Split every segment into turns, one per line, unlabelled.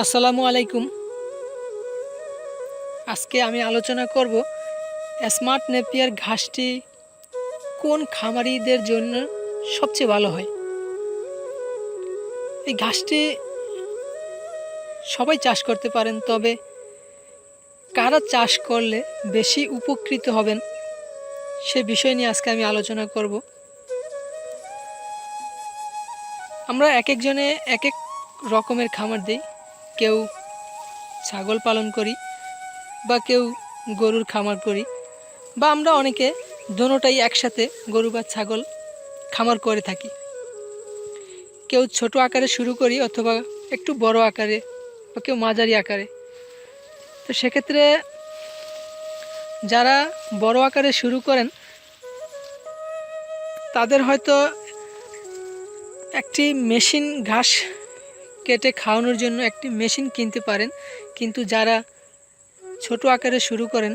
আসসালামু আলাইকুম। আজকে আমি আলোচনা করব স্মার্ট নেপিয়ার ঘাসটি কোন খামারিদের জন্য সবচেয়ে ভালো হয়। এই ঘাসটি সবাই চাষ করতে পারেন, তবে কারা চাষ করলে বেশি উপকৃত হবেন সে বিষয় নিয়ে আজকে আমি আলোচনা করব। আমরা এক একজনে এক এক রকমের খামার দিই। কেউ ছাগল পালন করি বা কেউ গরুর খামার করি বা আমরা অনেকে দোনোটাই একসাথে গরু বা ছাগল খামার করে থাকি। কেউ ছোট আকারে শুরু করি অথবা একটু বড় আকারে বা কেউ মাঝারি আকারে। তো সেক্ষেত্রে যারা বড় আকারে শুরু করেন, তাদের হয়তো একটি মেশিন ঘাস কেটে খাওয়ানোর জন্য একটি মেশিন কিনতে পারেন। কিন্তু যারা ছোট আকারে শুরু করেন,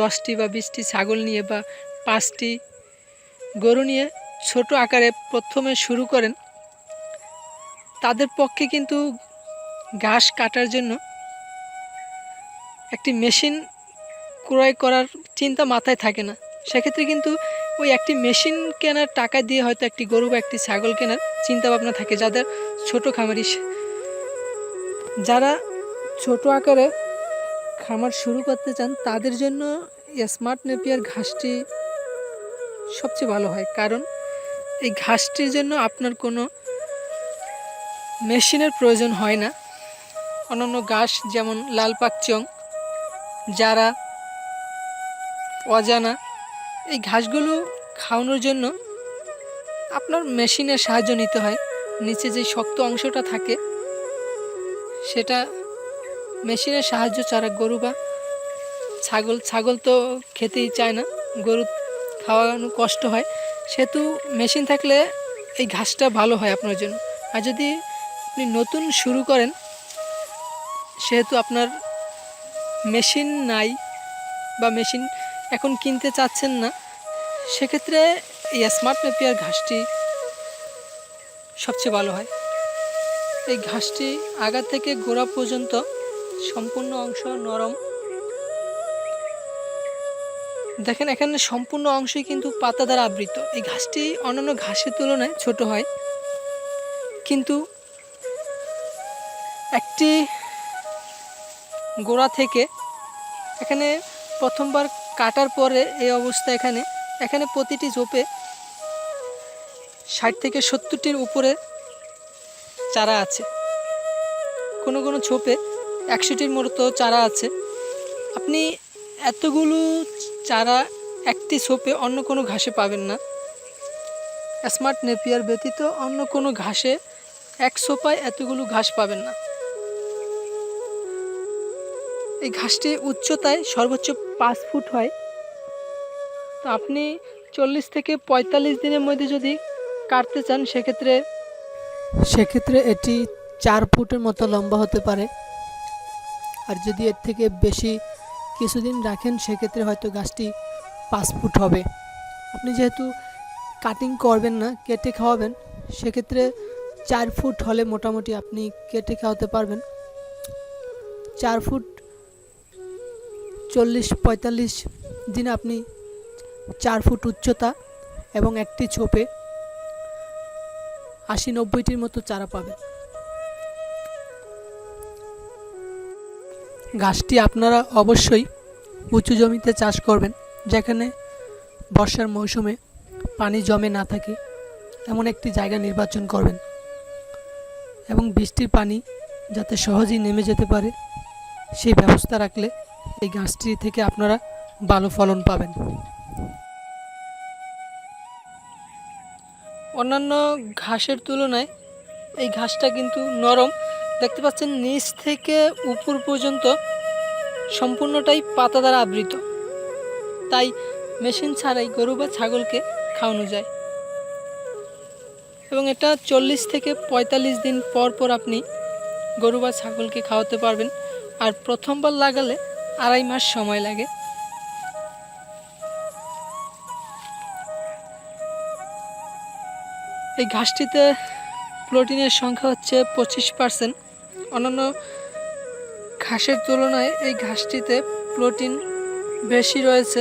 দশটি বা বিশটি ছাগল নিয়ে বা পাঁচটি গরু নিয়ে ছোট আকারে প্রথমে শুরু করেন, তাদের পক্ষে কিন্তু ঘাস কাটার জন্য একটি মেশিন ক্রয় করার চিন্তা মাথায় থাকে না। সেক্ষেত্রে কিন্তু ওই একটি মেশিন কেনার টাকা দিয়ে হয়তো একটি গরু বা একটি ছাগল কেনার চিন্তা ভাবনা থাকে যাদের ছোট খামারি যারা ছোট আকারে খামার শুরু করতে চান, তাদের জন্য স্মার্ট নেপিয়ার ঘাসটি সবচেয়ে ভালো হয়। কারণ এই ঘাসটির জন্য আপনার কোনো মেশিনের প্রয়োজন হয় না। অন্যান্য ঘাস যেমন লাল পাকচং, যারা অজানা এই ঘাসগুলো খাওয়ানোর জন্য আপনার মেশিনের সাহায্য নিতে হয়। নিচে যে শক্ত অংশটা থাকে, সেটা মেশিনের সাহায্য ছাড়া গরু বা ছাগল ছাগল তো খেতেই চায় না। গরু খাওয়ানো কষ্ট হয়। সেহেতু মেশিন থাকলে এই ঘাসটা ভালো হয় আপনার জন্য। আর যদি আপনি নতুন শুরু করেন, সেহেতু আপনার মেশিন নাই বা মেশিন এখন কিনতে চাচ্ছেন না, সেক্ষেত্রে এই স্মার্ট নেপিয়ার ঘাসটি সবচেয়ে ভালো হয়। এই ঘাসটি আগা থেকে গোড়া পর্যন্ত সম্পূর্ণ অংশ নরম। দেখেন, এখানে সম্পূর্ণ অংশই কিন্তু পাতা দ্বারা আবৃত। এই ঘাসটি অন্যান্য ঘাসের তুলনায় ছোট হয়। কিন্তু একটি গোড়া থেকে এখানে প্রথমবার কাটার পরে এই অবস্থা এখানে। এখানে প্রতিটি ঝোপে ষাট থেকে সত্তরটির উপরে চারা আছে। কোনো কোনো ছোপে একশোটির মতো চারা আছে। আপনি এতগুলো চারা একটি ছোপে অন্য কোনো ঘাসে পাবেন না। স্মার্ট নেপিয়ার ব্যতীত অন্য কোনো ঘাসে এক সোপায় এতগুলো ঘাস পাবেন না। এই ঘাসটি উচ্চতায় সর্বোচ্চ পাঁচ ফুট হয়। তো আপনি চল্লিশ থেকে পঁয়তাল্লিশ দিনের মধ্যে যদি কাটতে চান, সেক্ষেত্রে সেক্ষেত্রে এটি চার ফুটের মতো লম্বা হতে পারে। আর যদি এর থেকে বেশি কিছুদিন রাখেন, সেক্ষেত্রে হয়তো গাছটি পাঁচ ফুট হবে। আপনি যেহেতু কাটিং করবেন না, কেটে খাওয়াবেন, সেক্ষেত্রে চার ফুট হলে মোটামুটি আপনি কেটে খাওয়াতে পারবেন। চার ফুট চল্লিশ পঁয়তাল্লিশ দিন আপনি চার ফুট উচ্চতা এবং একটি ছোপে আশি নব্বইটির মতো চারা পাবেন। গাছটি আপনারা অবশ্যই উঁচু জমিতে চাষ করবেন, যেখানে বর্ষার মৌসুমে পানি জমে না থাকে, এমন একটি জায়গা নির্বাচন করবেন এবং বৃষ্টির পানি যাতে সহজেই নেমে যেতে পারে, সেই ব্যবস্থা রাখলে এই গাছটি থেকে আপনারা ভালো ফলন পাবেন। অন্যান্য ঘাসের তুলনায় এই ঘাসটা কিন্তু নরম। দেখতে পাচ্ছেন, নিচ থেকে উপর পর্যন্ত সম্পূর্ণটাই পাতা দ্বারা আবৃত। তাই মেশিন ছাড়াই গরু বা ছাগলকে খাওয়ানো যায়। এবং এটা চল্লিশ থেকে পঁয়তাল্লিশ দিন পর পর আপনি গরু বা ছাগলকে খাওয়াতে পারবেন। আর প্রথমবার লাগালে আড়াই মাস সময় লাগে। এই ঘাসটিতে প্রোটিনের সংখ্যা হচ্ছে পঁচিশ পার্সেন্ট। অন্যান্য ঘাসের তুলনায় এই ঘাসটিতে প্রোটিন বেশি রয়েছে।